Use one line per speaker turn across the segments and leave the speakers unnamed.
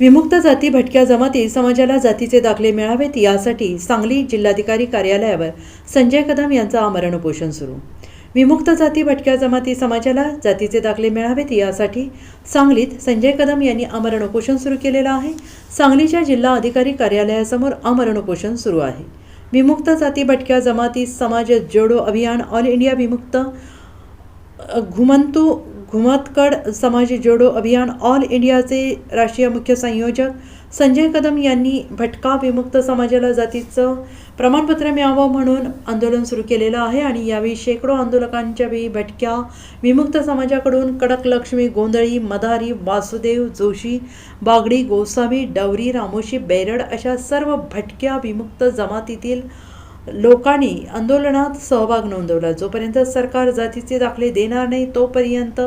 विमुक्त जाती भटक्या जमाती समाजाला जातीचे दाखले मिळावेत यासाठी सांगली जिल्हाधिकारी कार्यालयावर संजय कदम यांचं आमरण उपोषण सुरू. विमुक्त जाती भटक्या जमाती समाजाला जातीचे दाखले मिळावेत यासाठी सांगलीत संजय कदम यांनी आमरण उपोषण सुरू केलेलं आहे. सांगलीच्या जिल्हा अधिकारी कार्यालयासमोर आमरण उपोषण सुरू आहे. विमुक्त जाती भटक्या जमाती समाज जोडो अभियान ऑल इंडिया विमुक्त घुमंतू घुमतकड समाज जोडो अभियान ऑल इंडियाचे राष्ट्रीय मुख्य संयोजक संजय कदम यांनी भटका विमुक्त समाजाला जातीचं प्रमाणपत्र मिळावं म्हणून आंदोलन सुरू केलेलं आहे आणि यावेळी शेकडो आंदोलकांच्या वेळी भटक्या विमुक्त समाजाकडून कडक लक्ष्मी गोंधळी मदारी वासुदेव जोशी बागडी गोसावी डवरी रामोशी बेरड अशा सर्व भटक्या विमुक्त जमातीतील लोकांनी आंदोलनात सहभाग नोंदवला. जोपर्यंत सरकार जातीचे दाखले देणार नाही तोपर्यंत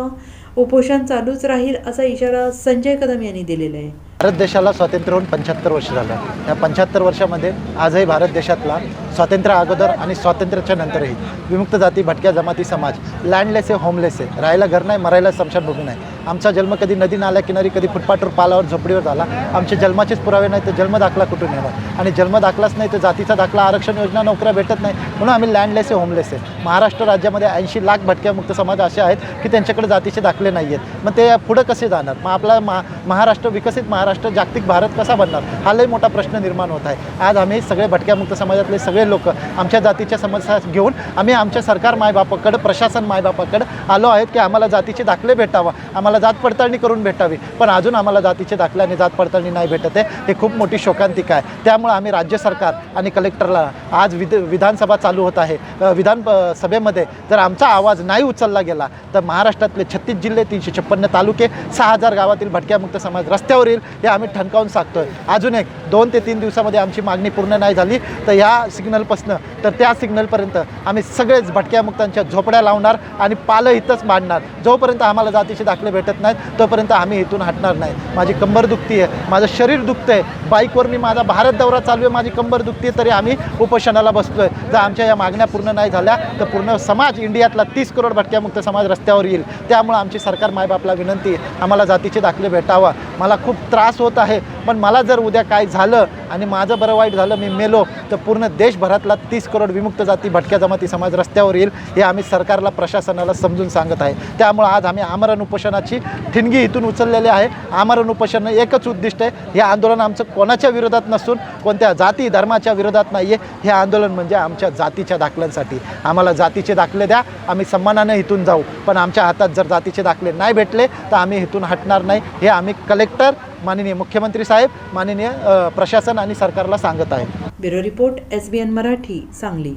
उपोषण चालूच राहील असा इशारा संजय कदम यांनी दिलेला आहे.
भारत देशाला स्वातंत्र्य होऊन पंच्याहत्तर वर्ष झालं या पंच्याहत्तर वर्षामध्ये आजही भारत देशातला स्वातंत्र्य अगोदर आणि स्वातंत्र्याच्या नंतरही विमुक्त जाती भटक्या जमाती समाज लँडलेस आहे होमलेस आहे राहायला घर नाही मरायला स्मशानभूमी नाही. आमचा जन्म कधी नदी नाल्या किनारी कधी फुटपाटवर पालावर झोपडीवर झाला. आमचे जन्माचेच पुरावे नाही तर जन्म दाखला कुठून येणार? आणि जन्म दाखलाच नाही तर जातीचा दाखला आरक्षण योजना नोकऱ्या भेटत नाही. म्हणून आम्ही लँडलेस आहे होमलेस आहे. महाराष्ट्र राज्यामध्ये ऐंशी लाख भटक्यामुक्त समाज असे आहेत की त्यांच्याकडे जातीचे दाखले नाही आहेत. मग ते पुढं कसे जाणार? मग आपला महा महाराष्ट्र विकसित महाराष्ट्र जागतिक भारत कसा बनणार? हा लई मोठा प्रश्न निर्माण होत आहे. आज आम्ही सगळे भटक्यामुक्त समाजातले सगळे लोक आमच्या जातीच्या समस्या घेऊन आम्ही आमच्या सरकार मायबापाकडं प्रशासन मायबापाकडं आलो आहेत की आम्हाला जातीचे दाखले भेटावा. आम्हाला आम्हाला जात पडताळणी करून भेटावी. पण अजून आम्हाला जातीचे दाखले आणि जात पडताळणी नाही भेटत आहे. हे खूप मोठी शोकांतिका आहे. त्यामुळे आम्ही राज्य सरकार आणि कलेक्टरला आज विध विधानसभा चालू होत आहे. विधान सभेमध्ये जर आमचा आवाज नाही उचलला गेला तर महाराष्ट्रातले छत्तीस जिल्हे तीनशे छप्पन्न तालुके सहा हजार गावातील भटक्यामुक्त समाज रस्त्यावर येईल हे आम्ही ठणकावून सांगतोय. अजून एक दोन ते तीन दिवसामध्ये आमची मागणी पूर्ण नाही झाली. तर ह्या सिग्नलपासनं तर त्या सिग्नलपर्यंत आम्ही सगळेच भटक्यामुक्तांच्या झोपड्या लावणार आणि पालं इथंच मांडणार. जोपर्यंत आम्हाला जातीचे दाखले भेटत नाहीत तोपर्यंत आम्ही इथून हटणार नाही. माझी कंबर दुखती आहे माझं शरीर दुखतं आहे बाईकवर मी माझा भारत दौरा चालू आहे माझी कंबर दुखती आहे तरी आम्ही उपोषणाला आहे जर आमच्या या मागण्या पूर्ण नाही झाल्या तर पूर्ण समाज इंडियातला तीस करोड भटक्यामुक्त समाज रस्त्यावर येईल. त्यामुळं आमची सरकार मायबापला विनंती आहे आम्हाला जातीचे दाखले भेटावा. मला खूप त्रास होत आहे पण मला जर उद्या काय झालं Halo. आणि माझं बरं वाईट झालं मी मेलो तर पूर्ण देशभरातला तीस करोड विमुक्त जाती भटक्या जमाती समाज रस्त्यावर येईल हे आम्ही सरकारला प्रशासनाला समजून सांगत आहे. त्यामुळं आज आम्ही आमरण उपोषणाची ठिणगी इथून उचललेली आहे. आमरण उपोषण एकच उद्दिष्ट आहे. हे आंदोलन आमचं कोणाच्या विरोधात नसून कोणत्या जाती धर्माच्या विरोधात नाही आहे हे आंदोलन म्हणजे आमच्या जातीच्या दाखल्यांसाठी. आम्हाला जातीचे दाखले द्या आम्ही सन्मानाने इथून जाऊ. पण आमच्या हातात जर जातीचे दाखले नाही भेटले तर आम्ही इथून हटणार नाही. हे आम्ही कलेक्टर माननीय मुख्यमंत्री साहेब माननीय प्रशासन आणि सरकारला सांगत आहे.
Bureau report S B N Marathi Sangli.